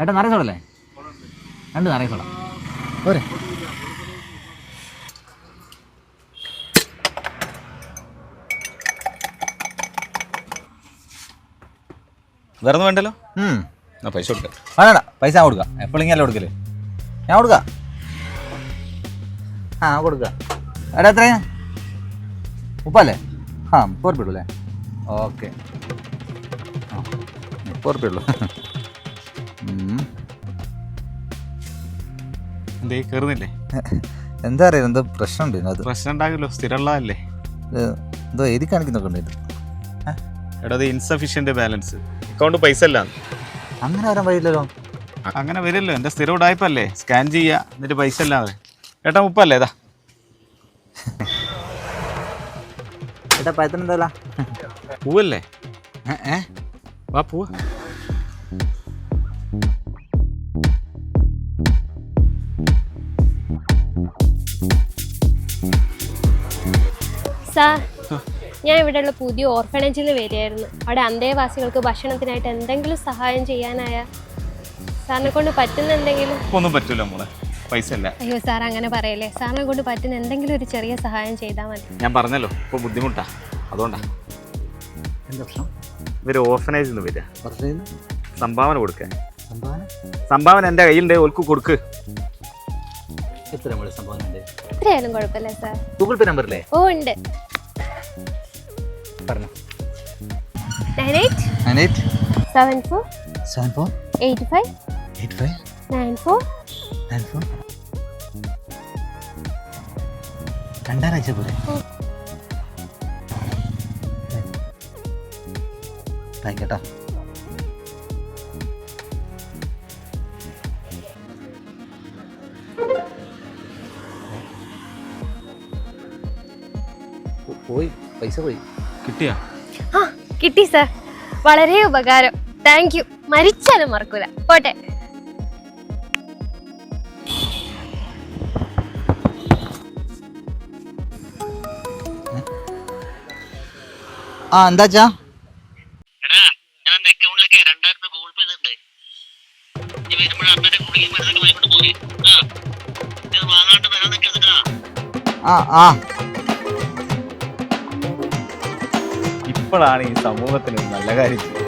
ഏട്ടാ നിറയെ സോളല്ലേ രണ്ട് നിറയെ സോള പോരെ. വേറെ ഒന്നും വേണ്ടല്ലോ. ആ പൈസ കൊടുക്കാം. വേണ്ട പൈസ ഞാൻ കൊടുക്കാം. എപ്പോഴെങ്കിലും അല്ലേ കൊടുക്കൽ? ഞാൻ കൊടുക്കാം. ആ കൊടുക്കാം. എടാ എത്രയാ? മുപ്പല്ലേ ആ മുപ്പത് റുപ്യ ഉള്ളൂ അല്ലേ? ഓക്കെ. മുപ്പത് റുപ്യ ഉള്ളൂ. എന്തേ കയറുന്നില്ലേ എന്താ അറിയാം? എന്തോ പ്രശ്നമുണ്ട് അത് പ്രശ്നം ഉണ്ടാകില്ലോ സ്ഥിരമുള്ളതല്ലേ? ഇത് എന്തോ എഴുതി കാണിക്കുന്നൊക്കെ ഉണ്ട് ഇത് എടാ അത് ഇൻസഫിഷ്യന്റ് ബാലൻസ് അക്കൗണ്ട് പൈസ അല്ല. അങ്ങനെ വരാൻ വഴിയില്ലല്ലോ അങ്ങനെ വരില്ലോ എന്റെ സ്ഥിരം ഉടായ്പല്ലേ? സ്കാൻ ചെയ്യുക എന്നിട്ട് പൈസ അല്ലാതെ. ഏട്ടാ മുപ്പല്ലേ ഏതാ ഏട്ടാ പഴത്തിന് എന്താ പൂവല്ലേ? ഏ? വാ പൂവ്. സാർ ഞാൻ ഇവിടെയുള്ള പുതിയ ഓർഫനേജിൽ നിന്ന് വരികയായിരുന്നു. അവിടെ അന്തേവാസികൾക്ക് ഭക്ഷണത്തിനായിട്ട് എന്തെങ്കിലും സഹായം ചെയ്യാനായ? സാറിനെ കൊണ്ട് പറ്റുന്ന എന്തെങ്കിലും? ഒന്നും പറ്റൂല മോളെ. പൈസ അല്ല അയ്യോ സാർ അങ്ങനെ പറയല്ലേ. സാറിനെ കൊണ്ട് പറ്റുന്ന എന്തെങ്കിലും ഒരു ചെറിയ സഹായം ചെയ്താൽ മതി. ഞാൻ പറഞ്ഞല്ലോ ഇപ്പൊ ബുദ്ധിമുട്ടാ. അതുകൊണ്ടാ. എന്താ പ്രശ്നം? ഇവർ ഓർഫനേജിൽ നിന്ന് വരിക. സംഭാവന കൊടുക്കാൻ. സംഭാവന? എന്റെ എന്റെ കയ്യിലുണ്ട് ഓൽക്ക് കൊടുക്ക്. എത്ര സംഭാവന? എത്രയായാലും കുഴപ്പമില്ല സാർ ഗൂഗിൾ പേ നമ്പറില്ലേ ഓ ഉണ്ട്. പറഞ്ഞു. Nine eight nine eight seven four seven four eight five eight five nine four nine four രണ്ടാഴ്ച പോലെ ഉം. ആയിക്കോട്ടാ. പോയി പൈസ പോയി. കിട്ടിയാ? ആ കിട്ടി സാർ വളരെ ഉപകാരം. താങ്ക് യു മരിച്ചാലും മറക്കൂല. പോട്ടെ. ആ എന്താച്ചാ ആ ഞാൻ ആണ് ഈ സമൂഹത്തിന് നല്ല കാര്യം.